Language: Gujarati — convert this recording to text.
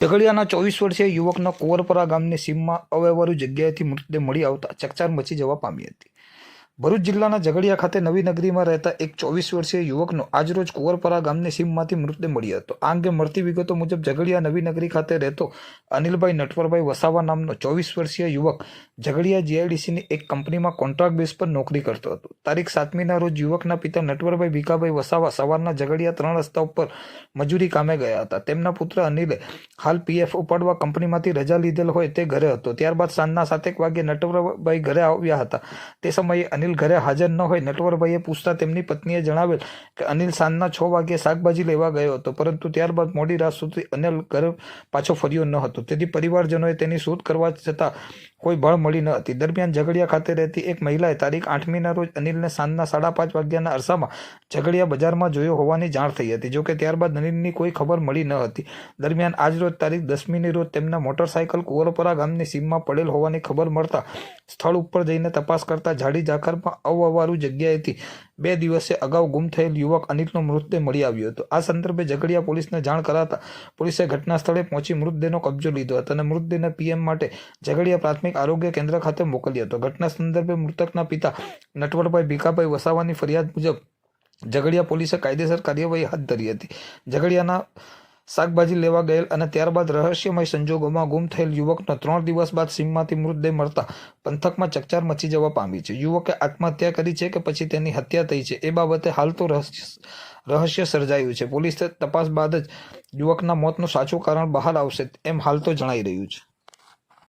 ઝઘડિયાના ચોવીસ વર્ષીય યુવકના કુંવરપરા ગામની સીમમાં અવ્યવહારુ જગ્યાએથી મૃતદેહ મળી આવતા ચકચાર મચી જવા પામી હતી. ભરૂચ જિલ્લાના ઝઘડિયા ખાતે નવી નગરીમાં રહેતા એક ચોવીસ વર્ષીય યુવકનો આજરોજ કુંવરપરા ગામની સીમમાંથી મૃતદેહ મળ્યો હતો. આ અંગે મળતી વિગતો મુજબ ઝઘડિયા નવી નગરી ખાતે રહેતો અનિલભાઈ નટવરભાઈ વસાવા નામનો ચોવીસ વર્ષીય યુવક ઝઘડિયા જીઆઈડીસીની એક કંપનીમાં કોન્ટ્રાક્ટ બેઝ પર નોકરી કરતો હતો. તારીખ સાતમીના રોજ યુવકના પિતા નટવરભાઈ ભીખાભાઈ વસાવા સવારના ઝઘડિયા ત્રણ રસ્તા ઉપર મજૂરી કામે ગયા હતા. તેમના પુત્ર અનિલે હાલ પીએફ ઉપાડવા કંપનીમાંથી રજા લીધેલ હોય તે ઘરે હતો. ત્યારબાદ સાંજના સાતેક વાગે નટવરભાઈ ઘરે આવ્યા હતા. તે સમયે અનિલ ઘરે હાજર ન હોય નટવરભાઈએ પૂછતા તેમની પત્નીએ જણાવેલ કે અનિલ સાંજના છ વાગે શાકભાજી લેવા ગયો હતો, પરંતુ ત્યારબાદ મોડી રાત સુધી અનિલ ઘરે પાછો ફર્યો ન હતો. તેથી પરિવારજનોએ તેની શોધ કરવા છતાં કોઈ બળ મળી ન હતી. દરમિયાન ઝઘડિયા ખાતે રહેતી એક મહિલાએ તારીખ આઠમીના રોજ અનિલને સાંજના સાડા પાંચ વાગ્યાના અરસામાં ઝઘડિયા બજારમાં જોયો હોવાની જાણ થઈ હતી, જોકે ત્યારબાદ અનિલની કોઈ ખબર મળી ન હતી. દરમિયાન આજ રોજ તારીખ દસમીની રોજ તેમના મોટરસાયકલ કુંવરપરા ગામની સીમમાં પડેલ હોવાની ખબર મળતા સ્થળ ઉપર જઈને તપાસ કરતા ઝાડી ઝાખરમાં અવવારુ જગ્યાએથી બે દિવસે અગાઉ ગુમ થયેલ યુવક અનિલનો મૃતદેહ મળી આવ્યો હતો. આ સંદર્ભે ઝઘડિયા પોલીસને જાણ કરાતા પોલીસે ઘટના સ્થળે પહોંચી મૃતદેહનો કબજો લીધો હતો અને મૃતદેહને પીએમ માટે ઝઘડિયા પ્રાથમિક આરોગ્ય કેન્દ્ર ખાતે મોકલ્યો હતો. ઘટના સંદર્ભે મૃતકના પિતા નટવરભાઈ ભીખાભાઈ વસાવાની ફરિયાદ મુજબ ઝઘડિયા પોલીસે કાયદેસર કાર્યવાહી હાથ ધરી હતી. ઝઘડિયાના શાકભાજી લેવા ગયેલ અને ત્યારબાદ રહસ્યમય સંજોગોમાં ગુમ થયેલ યુવકનો ત્રણ દિવસ બાદ સીમમાંથી મૃતદેહ મળતા પંથકમાં ચકચાર મચી જવા પામી છે. યુવકે આત્મહત્યા કરી છે કે પછી તેની હત્યા થઈ છે? એ બાબતે હાલ તો રહસ્ય સર્જાયું છે. પોલીસે તપાસ બાદ જ યુવકના મોતનું સાચું કારણ બહાર આવશે એમ હાલ તો જણાઈ રહ્યું છે.